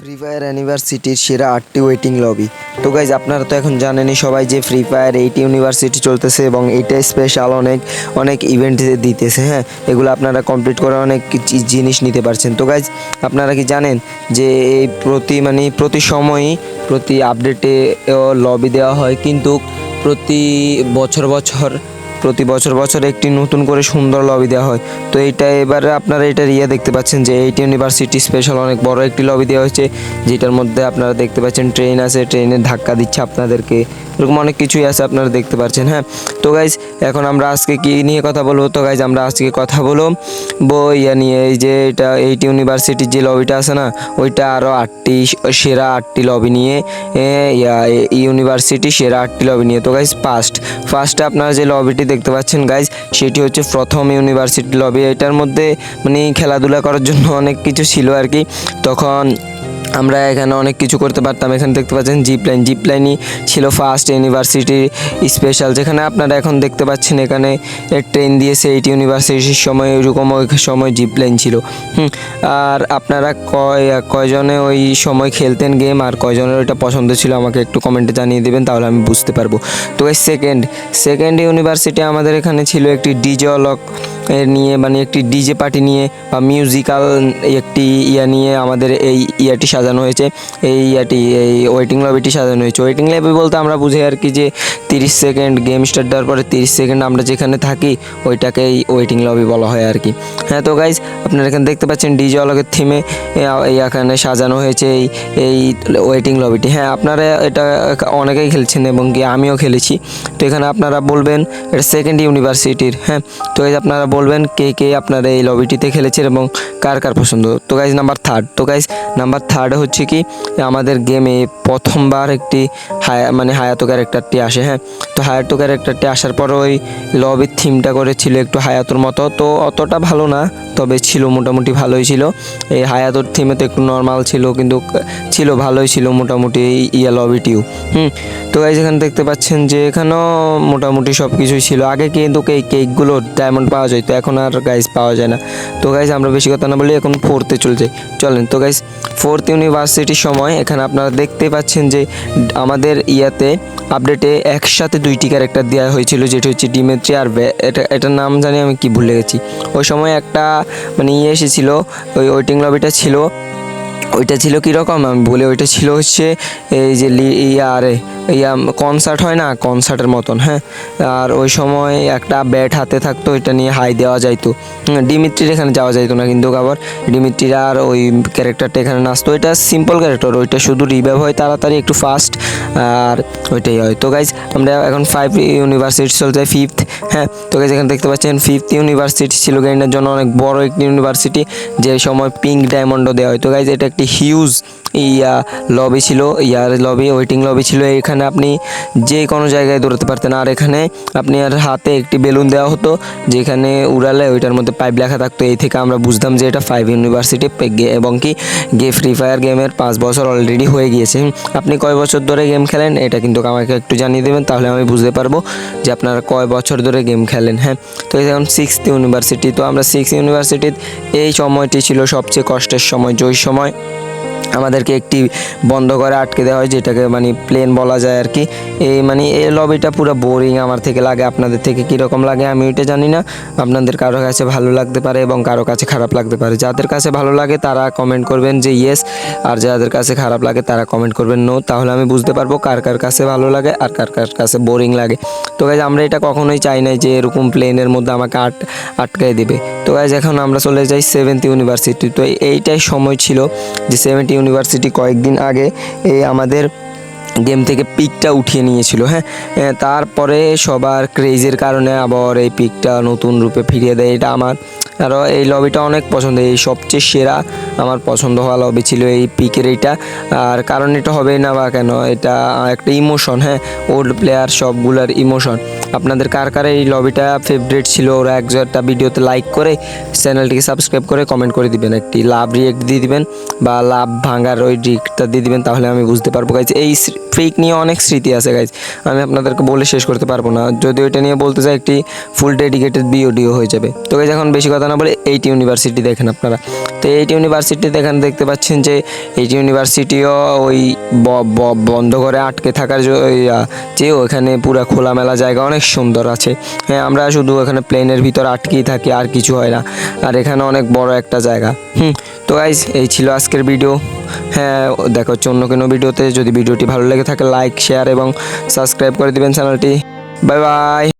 Free fire ইউনিভার্সিটির সেরা আটটি ওয়েটিং লবি তো গাইজ আপনারা তো এখন জানেনই সবাই যে ফ্রি ফায়ার এইটি ইউনিভার্সিটি চলতেছে এবং এইটা স্পেশাল অনেক অনেক ইভেন্ট দিতেছে হ্যাঁ? এগুলো আপনারা কমপ্লিট করে অনেক জিনিস নিতে পারছেন। তো গাইজ আপনারা কি জানেন যে এই প্রতি মানে প্রতি সময়ই প্রতি আপডেটে লবি দেওয়া হয়, কিন্তু প্রতি বছর বছর প্রতি বছর বছর একটি নতুন করে সুন্দর লবি দেওয়া হয়। তো এইটা এবারে আপনারা এটা ইয়ে দেখতে পাচ্ছেন যে এইটি ইউনিভার্সিটি স্পেশাল অনেক বড় একটি লবি দেওয়া হয়েছে, যেটার মধ্যে আপনারা দেখতে পাচ্ছেন ট্রেন আছে ট্রেনের ধাক্কা দিচ্ছে আপনাদেরকে। এরকম অনেক কিছুই আছে আপনারা দেখতে পাচ্ছেন হ্যাঁ? তো গাইজ এখন আমরা আজকে কি নিয়ে কথা বলব? তো গাইজ আমরা আজকে কথা বলব ইয়া নিয়ে। এই যে এটা এইটি ইউনিভার্সিটির যে লবিটা আছে না, ওইটা আরও আটটি সেরা আটটি লবি নিয়ে ইয়া ইউনিভার্সিটি সেরা আটটি লবি নিয়ে। তো গাইজ ফার্স্ট ফার্স্টে আপনারা যে লবিটি দেখতে পাচ্ছেন গাইজ সেটি হচ্ছে প্রথম ইউনিভার্সিটি লবি এটার মধ্যে মানে খেলাধুলা করার জন্য অনেক কিছু ছিল আর কি। তখন আমরা এখানে অনেক কিছু করতে পারতাম। এখানে দেখতে পাচ্ছেন জিপ লাইন জিপ লাইনই ছিল ফার্স্ট ইউনিভার্সিটি স্পেশাল যেখানে আপনারা এখন দেখতে পাচ্ছেন এখানে ট্রেন দিয়েছে এইটি ইউনিভার্সিটির সময় ওইরকম ওই সময় জিপ লাইন ছিল। হুম, আর আপনারা কয় কয়জনে ওই সময় খেলতেন গেম আর কয়জনের ওইটা পছন্দ ছিল আমাকে একটু কমেন্টে জানিয়ে দেবেন তাহলে আমি বুঝতে পারব। তো এই সেকেন্ড সেকেন্ড ইউনিভার্সিটি আমাদের এখানে ছিল একটি ডিজে অলক এর নিয়ে মানে একটি ডিজে পার্টি নিয়ে বা মিউজিক্যাল একটি ইয়া নিয়ে আমাদের এই ইয়াটি সাজানো হয়েছে। এই ইয়াটি, এই ওয়েটিং লবিটি সাজানো হয়েছে। ওয়েটিং লবি বলতে আমরা বুঝি আর কি যে তিরিশ সেকেন্ড গেম স্টার্ট দেওয়ার পরে তিরিশ সেকেন্ড আমরা যেখানে থাকি, ওইটাকেই ওয়েটিং লবি বলা হয় আর কি। হ্যাঁ তো গাইজ আপনারা এখানে দেখতে পাচ্ছেন ডিজে অলকের থিমে এই এখানে সাজানো হয়েছে এই এই ওয়েটিং লবিটি হ্যাঁ আপনারা এটা অনেকেই খেলছেন এবং কি আমিও খেলেছি। তো এখানে আপনারা বলবেন, এটা সেকেন্ড ইউনিভার্সিটির হ্যাঁ তো গাইজ আপনারা বলবেন কে কে আপনারা এই লবিটিতে খেলেছেন এবং কার কার পছন্দ? তো গাইজ নাম্বার থার্ড তো গাইজ নাম্বার থার্ড হচ্ছে কি, আমাদের গেমে প্রথমবার একটি হায়া মানে হায়াতো ক্যারেক্টারটি আসে হ্যাঁ? তো হায়াতো ক্যারেক্টারটি আসার পর ওই লবির থিমটা করেছিল একটু হায়াতোর মতো। তো অতটা ভালো না, তবে ছিল, মোটামুটি ভালোই ছিল। এই হায়াতোর থিমে তো একটু নর্মাল ছিল, কিন্তু ছিল, ভালোই ছিল মোটামুটি এই ইয়া লবিটিও হুম? তো গাইজ এখানে দেখতে পাচ্ছেন যে এখানেও মোটামুটি সব কিছুই ছিল। আগে কিন্তু এই কেকগুলো ডায়মন্ড পাওয়া যায় তো এখন আর গাইজ পাওয়া যায় না। তো গাইজ আমরা বেশি কথা না বলি এখন ফোর্থে চলে যাই। চলেন, তো গাইজ ফোর্থ ইউনিভার্সিটির সময় এখানে আপনারা দেখতে পাচ্ছেন যে আমাদের ইয়াতে আপডেটে একসাথে দুইটি ক্যারেক্টার দেওয়া হয়েছিল, যেটি হচ্ছে ডিমেট্রি আর এটা এটার নাম জানি আমি কি ভুলে গেছি। ওই সময় একটা মানে ইয়ে এসেছিল, ওই ওয়েটিং লবিটা ছিল ওইটা ছিল কীরকম? আমি বলি ওইটা ছিল হচ্ছে এই যে লি ইয়ারে ইয়া কনসার্ট হয় না? কনসার্টের মতন হ্যাঁ? আর ওই সময় একটা ব্যাট হাতে থাকতো, ওইটা নিয়ে হাই দেওয়া যাইতো। ডিমিত্রির এখানে যাওয়া যাইতো না কিন্তু আবার। ডিমিত্রির আর ওই ক্যারেক্টারটা এখানে নাচতো। ওইটা সিম্পল ক্যারেক্টার ওইটা শুধু রিভাইভ হয় তাড়াতাড়ি, একটু ফাস্ট আর ওইটাই হয়। তো গাইজ আমরা এখন ফাইভ ইউনিভার্সিটি চলতে ফিফথ হ্যাঁ? তো গাইজ এখানে দেখতে পাচ্ছেন ফিফথ ইউনিভার্সিটি ছিল গেইনের জন্য অনেক বড় একটি ইউনিভার্সিটি যে সময় পিঙ্ক ডায়মন্ডও দেওয়া হয়। তো গাইজ এটা একটি হিউজ ইয়া লবি ছিল, ইয়ার লবি ওয়েটিং লবি ছিল। এখানে আপনি যে কোনো জায়গায় দৌড়াতে পারতেন। আর এখানে আপনি আর হাতে একটি বেলুন দেওয়া হতো, যেখানে উড়ালে ওইটার মধ্যে পাইপ লেখা থাকতো। এই থেকে আমরা বুঝতাম যে এটা ফাইভ ইউনিভার্সিটি এবং কি, গে ফ্রি ফায়ার গেমের পাঁচ বছর অলরেডি হয়ে গিয়েছে। আপনি কয় বছর ধরে গেম খেলেন, এটা কিন্তু আমাকে একটু জানিয়ে দেবেন, তাহলে আমি বুঝতে পারব যে আপনারা কয় বছর ধরে গেম খেলেন হ্যাঁ? তো এখন সিক্সথ ইউনিভার্সিটি তো আমরা সিক্স ইউনিভার্সিটির এই সময়টি ছিল সবচেয়ে কষ্টের সময় যে সময়। আমাদেরকে একটি বন্ধ করে আটকে দেওয়া হয়, যেটাকে মানে প্লেন বলা যায় আর কি। এই মানে এই লবিটা পুরো বোরিং আমার থেকে লাগে, আপনাদের থেকে কীরকম লাগে আমি ওইটা জানি না। আপনাদের কারও কাছে ভালো লাগতে পারে এবং কারও কাছে খারাপ লাগতে পারে। যাদের কাছে ভালো লাগে তারা কমেন্ট করবেন যে ইয়েস আর যাদের কাছে খারাপ লাগে তারা কমেন্ট করবেন নো তাহলে আমি বুঝতে পারব কার কার কাছে ভালো লাগে আর কার কার কাছে বোরিং লাগে। তো গাইজ আমরা এটা কখনোই চাই না যে এরকম প্লেনের মধ্যে আমাকে আট আটকাই দেবে। তো গাইজ এখন আমরা চলে যাই সেভেন্থ ইউনিভার্সিটি তো এইটাই সময় ছিল যে সেভেন্থ ইউনিভার্সিটি কয়েকদিন আগে আমাদের গেম থেকে পিকটা উঠিয়ে নিয়েছিল হ্যাঁ? তারপরে সবার ক্রেজের কারণে আবার এই পিকটা নতুন রূপে ফিরিয়ে দেয়, এটা আমার। আরও এই লবিটা অনেক পছন্দ, এই সবচেয়ে সেরা আমার পছন্দ হওয়া লবি ছিল এই পিকের এইটা। আর কারণ এটা হবে না বা কেন, এটা একটা ইমোশন হ্যাঁ? ওল্ড প্লেয়ার সবগুলার ইমোশন আপনাদের কার কার এই লবিটা ফেভারিট ছিল, ওরা এক একটা ভিডিওতে লাইক করে চ্যানেলটিকে সাবস্ক্রাইব করে কমেন্ট করে দিবেন, একটি লাভ রিয়েক্ট দিয়ে দিবেন বা লাভ ভাঙার ওই রিকটা দিয়ে দিবেন, তাহলে আমি বুঝতে পারব। গাইজ এই ফ্রিক নিয়ে অনেক স্মৃতি আছে গাইজ আমি আপনাদেরকে বলে শেষ করতে পারব না। যদি ওইটা নিয়ে বলতে চাই, একটি ফুল ডেডিকেটেড বিওডিও হয়ে যাবে। তো গাইজ এখন বেশি কথা না বলে এইট ইউনিভার্সিটি দেখেন আপনারা। তো এইট ইউনিভার্সিটি দেখেন দেখতে পাচ্ছেন যে এইট ইউনিভার্সিটিও ওই বন্ধ করে আটকে থাকার যে ওখানে পুরো খোলামেলা জায়গা অনেক সুন্দর আছে। হ্যাঁ আমরা শুধু এখানে প্লেনের ভিতর আটকেই থাকি, আর কিছু হয় না। আর এখানে অনেক বড় একটা জায়গা। হুম, তো গাইজ এই ছিল আজকের ভিডিও হ্যাঁ দেখো হচ্ছে অন্য কোনো ভিডিওতে যদি ভিডিওটি ভালো লেগে থাকে লাইক শেয়ার এবং সাবস্ক্রাইব করে দিবেন চ্যানেলটি বাই বাই